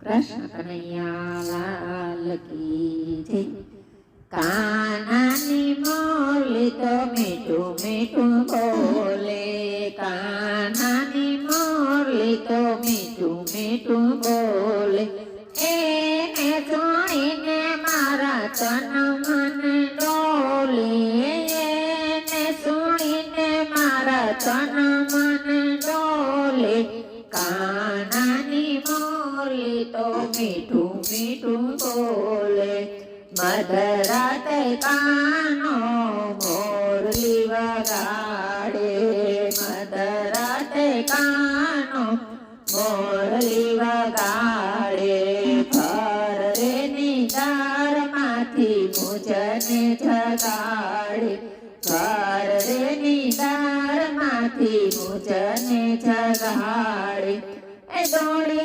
કૃષ્ણ કનૈયા લાલ કી જય. કાનાની મોલી તો મીઠું મીઠું બોલે. કાનાની મોલી તો મીઠું મીઠું બોલે. એને સુણીને મારા તન મન ડોલે. એને સુણીને મારા તન મોલી તો મીઠું મીઠું બોલે. મધરાતે કાનો મોરલી વગાડે. મધરાતે કાનો મોરલી વગાડે. ઘર રે નિદારમાંથી મુજને જગાડે. ઘર રે નિદારમાંથી મુજને જગાડે. એ દોડી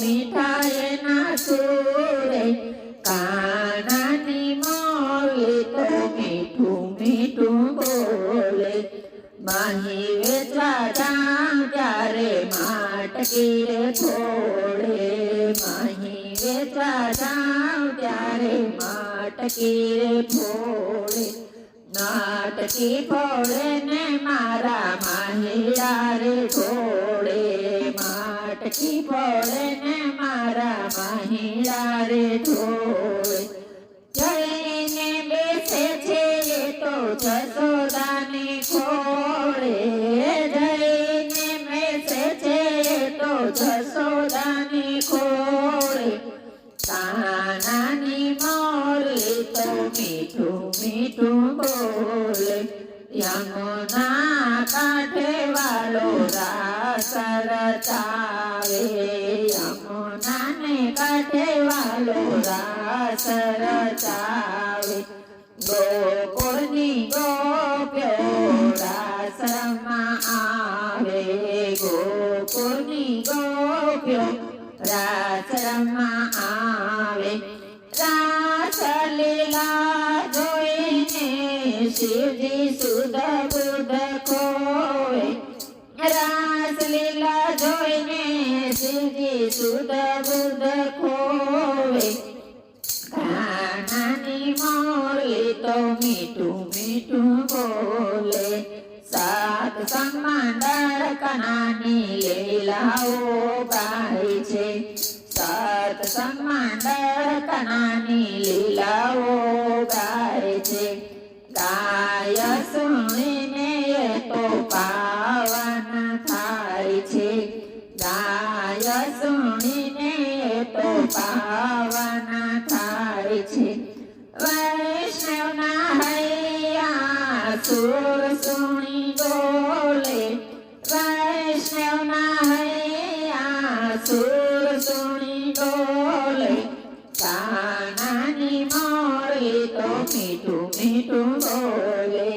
મીઠાઈ ના છોડે કાનાની મોલી તો મીઠું મીઠું બોલે માહી વેચવા જાઉં ત્યારે માટકી રે છોડે માહી વેચવા જાઉં ત્યારે માટકી રે ફોડે, નાટકી ફોડે ને મારા માહિયા રે છોડે માટકી પડે ને મારા માહિડા રે છોડે જઈને બેસે છે તો જસોદાની ખોળે જઈને બેસે છે તો જસોદાની ખોળે તાનાની મોરે તો મીઠું મીઠું બોલે યમુના કાંઠે વાળો રાસ રચાવે યમુનાને કાંઠે વાલો રાસ રચાવે ગોકુળની ગોપ્યો રાસમાં આવે. ગોકુળની ગોપ્યો રાસમાં આવે. રાસલીલા જોઈને શિવજી સુધ બુધ ખોવે. રાસલીલા જોઈને શિવજી સુધ બુધ ખોવે કાનાની મોરે તો મીઠું મીઠું બોલે સાત સંગમાં કનાની લીલાઓ ગાય છે સાત સંગમાં કનાની થાય છે વૈષ્ણવના હૈયા સુર સુણી બોલે વૈષ્ણવના હૈયા સુર સુણી બોલે કાનાની મોરલી તો મીઠું મીઠું બોલે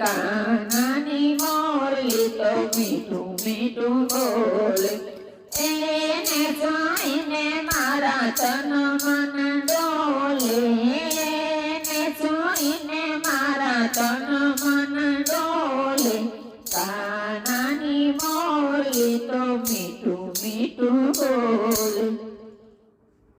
કાનાની મોરલી તો મીઠું મીઠું બોલે એને સુણીને મારા તન કાનાની મોળી તો મીઠું મીઠું બોલ.